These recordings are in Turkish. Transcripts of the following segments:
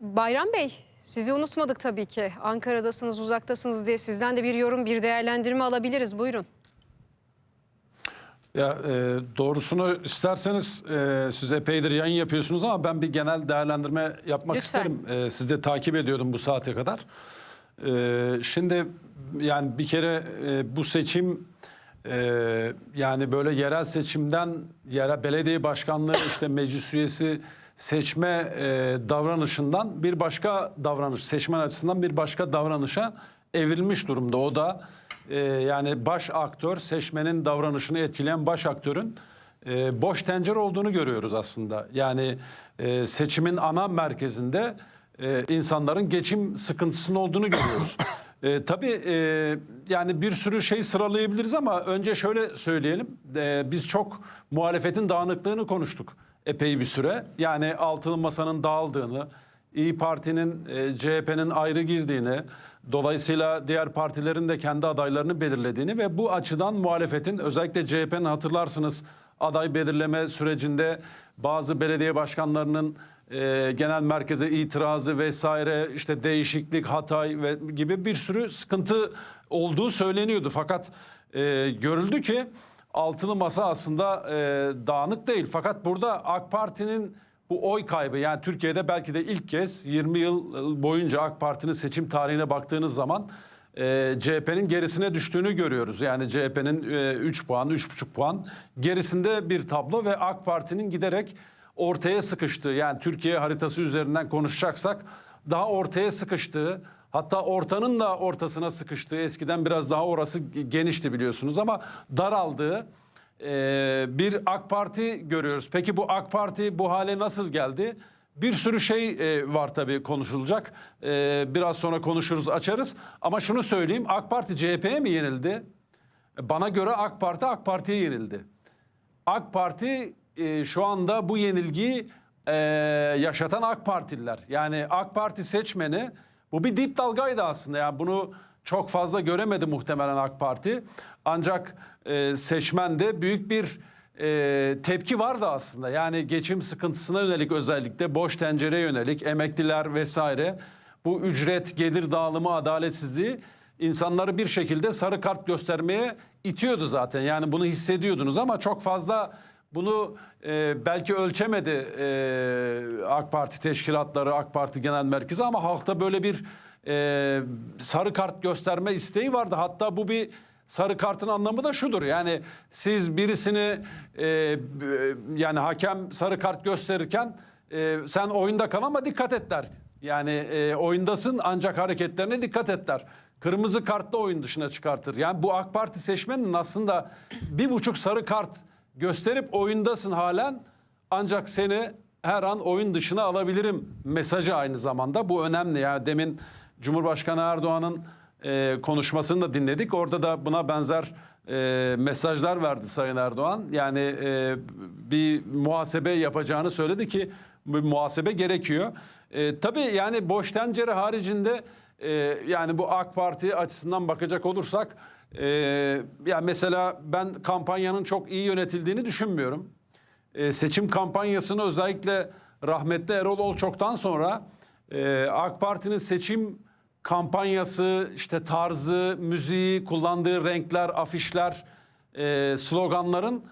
Bayram Bey, sizi unutmadık tabii ki. Ankara'dasınız, uzaktasınız diye sizden de bir yorum, bir değerlendirme alabiliriz. Buyurun. Ya e, doğrusunu isterseniz e, siz epeydir yayın yapıyorsunuz ama ben bir genel değerlendirme yapmak Lütfen. isterim. E, siz de takip ediyordum bu saate kadar. E, şimdi yani bir kere e, bu seçim e, yani böyle yerel seçimden yere belediye başkanlığı işte meclis üyesi seçme e, davranışından bir başka davranış seçmen açısından bir başka davranışa evrilmiş durumda. O da e, yani baş aktör seçmenin davranışını etkileyen baş aktörün e, boş tencere olduğunu görüyoruz aslında. Yani e, seçimin ana merkezinde e, insanların geçim sıkıntısının olduğunu görüyoruz. E, tabii e, yani bir sürü şey sıralayabiliriz ama önce şöyle söyleyelim. E, biz çok muhalefetin dağınıklığını konuştuk epey bir süre. Yani altılı masanın dağıldığını, İyi Parti'nin, e, CHP'nin ayrı girdiğini, dolayısıyla diğer partilerin de kendi adaylarını belirlediğini ve bu açıdan muhalefetin özellikle CHP'nin hatırlarsınız aday belirleme sürecinde bazı belediye başkanlarının e, genel merkeze itirazı vesaire işte değişiklik Hatay ve gibi bir sürü sıkıntı olduğu söyleniyordu. Fakat e, görüldü ki altılı masa aslında e, dağınık değil. Fakat burada AK Parti'nin bu oy kaybı yani Türkiye'de belki de ilk kez 20 yıl boyunca AK Parti'nin seçim tarihine baktığınız zaman e, CHP'nin gerisine düştüğünü görüyoruz. Yani CHP'nin e, 3 puan, 3,5 puan gerisinde bir tablo ve AK Parti'nin giderek ortaya sıkıştığı yani Türkiye haritası üzerinden konuşacaksak daha ortaya sıkıştığı hatta ortanın da ortasına sıkıştığı eskiden biraz daha orası genişti biliyorsunuz ama daraldığı e, bir AK Parti görüyoruz. Peki bu AK Parti bu hale nasıl geldi? Bir sürü şey e, var tabii konuşulacak. E, biraz sonra konuşuruz, açarız. Ama şunu söyleyeyim, AK Parti CHP'ye mi yenildi? Bana göre AK Parti AK Parti'ye yenildi. AK Parti e, şu anda bu yenilgiyi e, yaşatan AK Partililer. Yani AK Parti seçmeni bu bir dip dalgaydı aslında. Yani bunu çok fazla göremedi muhtemelen AK Parti. Ancak e, seçmende büyük bir e, tepki vardı aslında. Yani geçim sıkıntısına yönelik özellikle boş tencere yönelik emekliler vesaire bu ücret gelir dağılımı adaletsizliği insanları bir şekilde sarı kart göstermeye itiyordu zaten. Yani bunu hissediyordunuz ama çok fazla bunu e, belki ölçemedi e, AK Parti teşkilatları, AK Parti Genel Merkezi ama halkta böyle bir e, sarı kart gösterme isteği vardı. Hatta bu bir sarı kartın anlamı da şudur. Yani siz birisini e, yani hakem sarı kart gösterirken e, sen oyunda kal ama dikkat et der. Yani e, oyundasın ancak hareketlerine dikkat et der. Kırmızı kartla oyun dışına çıkartır. Yani bu AK Parti seçmenin aslında bir buçuk sarı kart gösterip oyundasın halen ancak seni her an oyun dışına alabilirim mesajı aynı zamanda. Bu önemli. Yani demin Cumhurbaşkanı Erdoğan'ın e, konuşmasını da dinledik. Orada da buna benzer e, mesajlar verdi Sayın Erdoğan. Yani e, bir muhasebe yapacağını söyledi ki bir muhasebe gerekiyor. E, tabii yani boş tencere haricinde e, yani bu AK Parti açısından bakacak olursak e, yani mesela ben kampanyanın çok iyi yönetildiğini düşünmüyorum. E, seçim kampanyasını özellikle rahmetli Erol Olçok'tan sonra e, AK Parti'nin seçim kampanyası, işte tarzı, müziği, kullandığı renkler, afişler, e, sloganların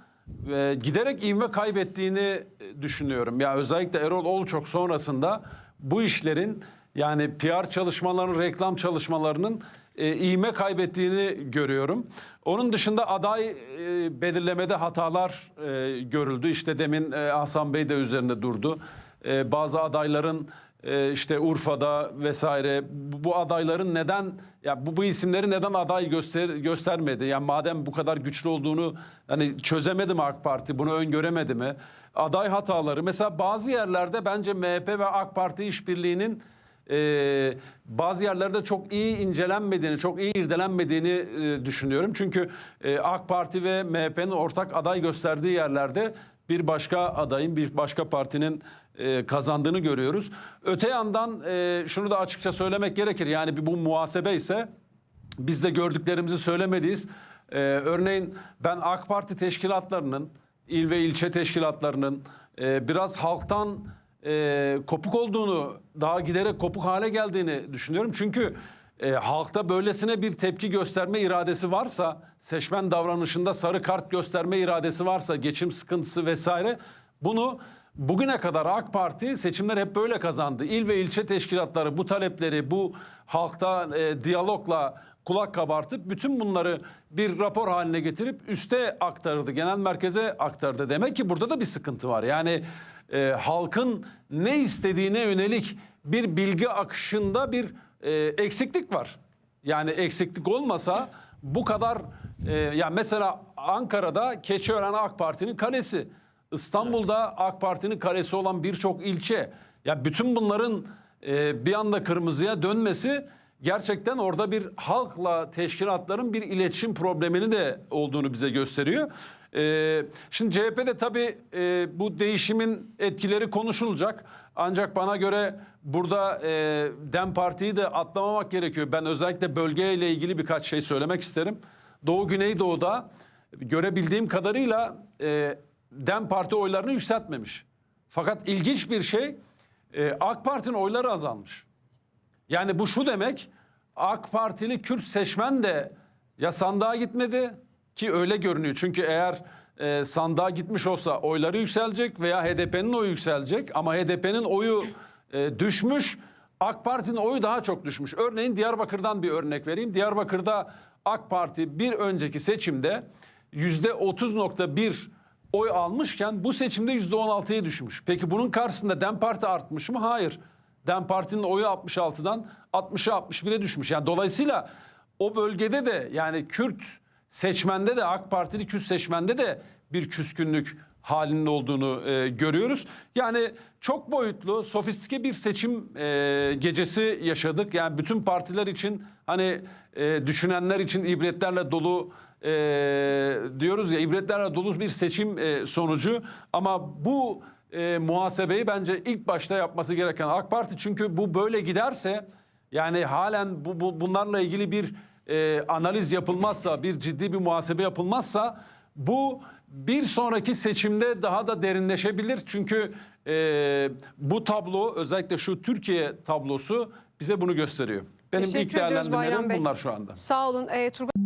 e, giderek ivme kaybettiğini düşünüyorum. Ya özellikle Erol Olçok sonrasında bu işlerin yani PR çalışmalarının, reklam çalışmalarının e, ivme kaybettiğini görüyorum. Onun dışında aday e, belirlemede hatalar e, görüldü. İşte demin e, Hasan Bey de üzerinde durdu. E, bazı adayların e, işte Urfa'da vesaire bu adayların neden ya bu, bu isimleri neden aday göster göstermedi? Yani madem bu kadar güçlü olduğunu hani çözemedi mi AK Parti? Bunu öngöremedi mi? Aday hataları mesela bazı yerlerde bence MHP ve AK Parti işbirliğinin e, bazı yerlerde çok iyi incelenmediğini, çok iyi irdelenmediğini e, düşünüyorum. Çünkü e, AK Parti ve MHP'nin ortak aday gösterdiği yerlerde bir başka adayın, bir başka partinin e, kazandığını görüyoruz. Öte yandan e, şunu da açıkça söylemek gerekir. Yani bu muhasebe ise biz de gördüklerimizi söylemeliyiz. Ee, örneğin ben AK Parti teşkilatlarının, il ve ilçe teşkilatlarının e, biraz halktan e, kopuk olduğunu, daha giderek kopuk hale geldiğini düşünüyorum. Çünkü e, halkta böylesine bir tepki gösterme iradesi varsa, seçmen davranışında sarı kart gösterme iradesi varsa, geçim sıkıntısı vesaire bunu bugüne kadar AK Parti seçimler hep böyle kazandı. İl ve ilçe teşkilatları bu talepleri, bu halkta e, diyalogla kulak kabartıp bütün bunları bir rapor haline getirip üste aktarırdı. Genel merkeze aktardı. Demek ki burada da bir sıkıntı var. Yani e, halkın ne istediğine yönelik bir bilgi akışında bir e, eksiklik var. Yani eksiklik olmasa bu kadar e, ya mesela Ankara'da Keçiören AK Parti'nin kalesi. İstanbul'da AK Parti'nin kalesi olan birçok ilçe. Ya bütün bunların e, bir anda kırmızıya dönmesi gerçekten orada bir halkla teşkilatların bir iletişim problemini de olduğunu bize gösteriyor. E, şimdi CHP'de tabii e, bu değişimin etkileri konuşulacak. Ancak bana göre burada e, DEM Parti'yi de atlamamak gerekiyor. Ben özellikle bölgeyle ilgili birkaç şey söylemek isterim. Doğu Güneydoğu'da görebildiğim kadarıyla e, DEM Parti oylarını yükseltmemiş. Fakat ilginç bir şey e, AK Parti'nin oyları azalmış. Yani bu şu demek AK Partili Kürt seçmen de ya sandığa gitmedi ki öyle görünüyor. Çünkü eğer e, sandığa gitmiş olsa oyları yükselecek veya HDP'nin oyu yükselecek ama HDP'nin oyu e, düşmüş. AK Parti'nin oyu daha çok düşmüş. Örneğin Diyarbakır'dan bir örnek vereyim. Diyarbakır'da AK Parti bir önceki seçimde yüzde 30.1 oy almışken bu seçimde yüzde 16'ya düşmüş. Peki bunun karşısında DEM Parti artmış mı? Hayır. DEM Parti'nin oyu 66'dan 60'a 61'e düşmüş. Yani dolayısıyla o bölgede de yani Kürt seçmende de AK Partili Kürt seçmende de bir küskünlük halinde olduğunu e, görüyoruz. Yani çok boyutlu, sofistike bir seçim e, gecesi yaşadık. Yani bütün partiler için hani e, düşünenler için ibretlerle dolu e, diyoruz ya ibretlerle dolu bir seçim e, sonucu. Ama bu e, muhasebeyi bence ilk başta yapması gereken AK Parti. Çünkü bu böyle giderse yani halen bu, bu bunlarla ilgili bir e, analiz yapılmazsa, bir ciddi bir muhasebe yapılmazsa bu bir sonraki seçimde daha da derinleşebilir. Çünkü e, bu tablo özellikle şu Türkiye tablosu bize bunu gösteriyor. Benim ilk Teşekkür Bayram değerlendirmelerim bunlar şu anda. Sağ olun. Ee, Turgay